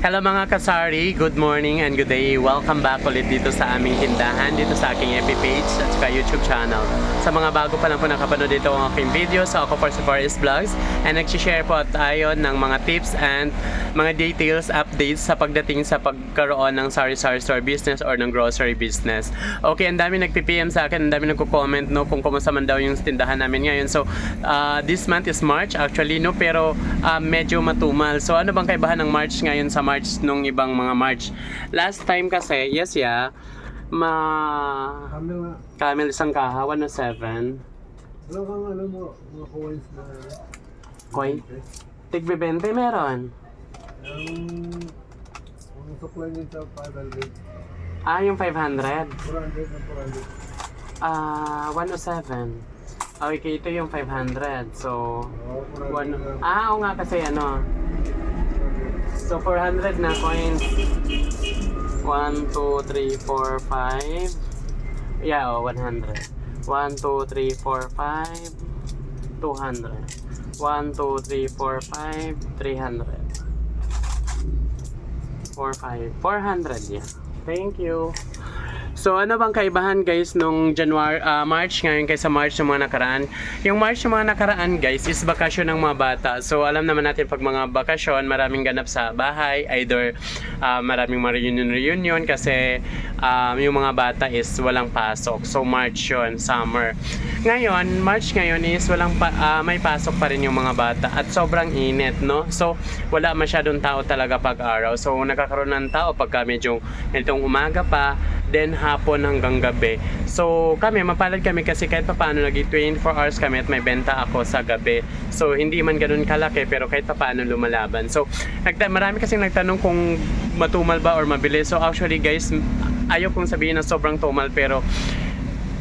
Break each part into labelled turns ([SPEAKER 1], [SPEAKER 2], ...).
[SPEAKER 1] Hello mga kasari, good morning and good day. Welcome back ulit dito sa aming tindahan, dito sa aking FB page at saka YouTube channel. Sa mga bago pa lang po nakapanood dito ang aking video, so ako for Forest Vlogs and nagsishare po tayo ng mga tips and mga details, updates sa pagdating sa pagkaroon ng sari-sari store business or ng grocery business. Okay, ang dami nagpi-PM sa akin, ang dami nagko-comment no kung kumusta man daw yung tindahan namin ngayon. So, uh, this month is March actually no, pero uh, medyo matumal. So, ano bang kaibahan ng March ngayon sa March nung ibang mga March? Last time kasi, yes yeah, ma
[SPEAKER 2] nga,
[SPEAKER 1] Camel isang kaha, 107.
[SPEAKER 2] ano kang ano mo, mga coins na
[SPEAKER 1] Coin? Tigbe 20 meron.
[SPEAKER 2] Ang, ang supply sa 500,
[SPEAKER 1] Ah, yung 500.
[SPEAKER 2] 400 na 400.
[SPEAKER 1] Ah, 107. Okay, ito yung 500. So,
[SPEAKER 2] 400
[SPEAKER 1] one, ah, oo nga kasi ano.
[SPEAKER 2] 400.
[SPEAKER 1] So, 400 na coins. 1, 2, 3, 4, 5. Yeah, oh, 100. 1, 2, 3, 4, 5. 200. 1, 2, 3, 4, 5. 300. 4, 5. 400, yeah. Thank you. So ano bang kaibahan guys nung January, ah, March ngayon kaysa March ng mga nakaraan? Yung March ng mga nakaraan guys is bakasyon ng mga bata. So alam naman natin pag mga bakasyon, maraming ganap sa bahay. Either ah, maraming mga reunion-reunion kasi um, yung mga bata is walang pasok. So March yun, summer. Ngayon, March ngayon is walang pa, ah, may pasok pa rin yung mga bata at sobrang init, no? So wala masyadong tao talaga pag araw. So nagkakaroon ng tao pagka medyo itong umaga pa, then hapon hanggang gabi. So kami, mapalad kami kasi kahit pa paano nag 24 hours kami at may benta ako sa gabi. So hindi man ganun kalaki pero kahit pa paano lumalaban. So nagta marami kasing nagtanong kung matumal ba or mabilis. So actually guys, ayaw kong sabihin na sobrang tumal pero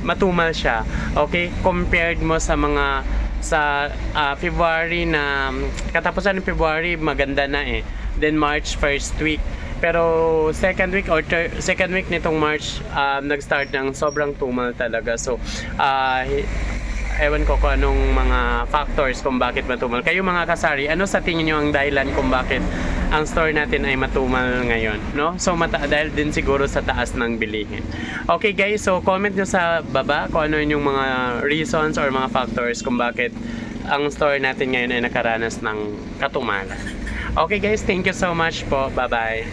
[SPEAKER 1] matumal siya. Okay? Compared mo sa mga sa ah, February na katapusan ng February maganda na eh. Then March first week. Pero second week or third, second week nitong March um, nag-start ng sobrang tumal talaga. So ah, ewan ko kung anong mga factors kung bakit matumal. Kayo mga kasari, ano sa tingin nyo ang dahilan kung bakit ang store natin ay matumal ngayon, no? So mata dahil din siguro sa taas ng bilihin. Okay guys, so comment nyo sa baba kung ano yung mga reasons or mga factors kung bakit ang store natin ngayon ay nakaranas ng katumalan. Okay guys, thank you so much po. Bye-bye.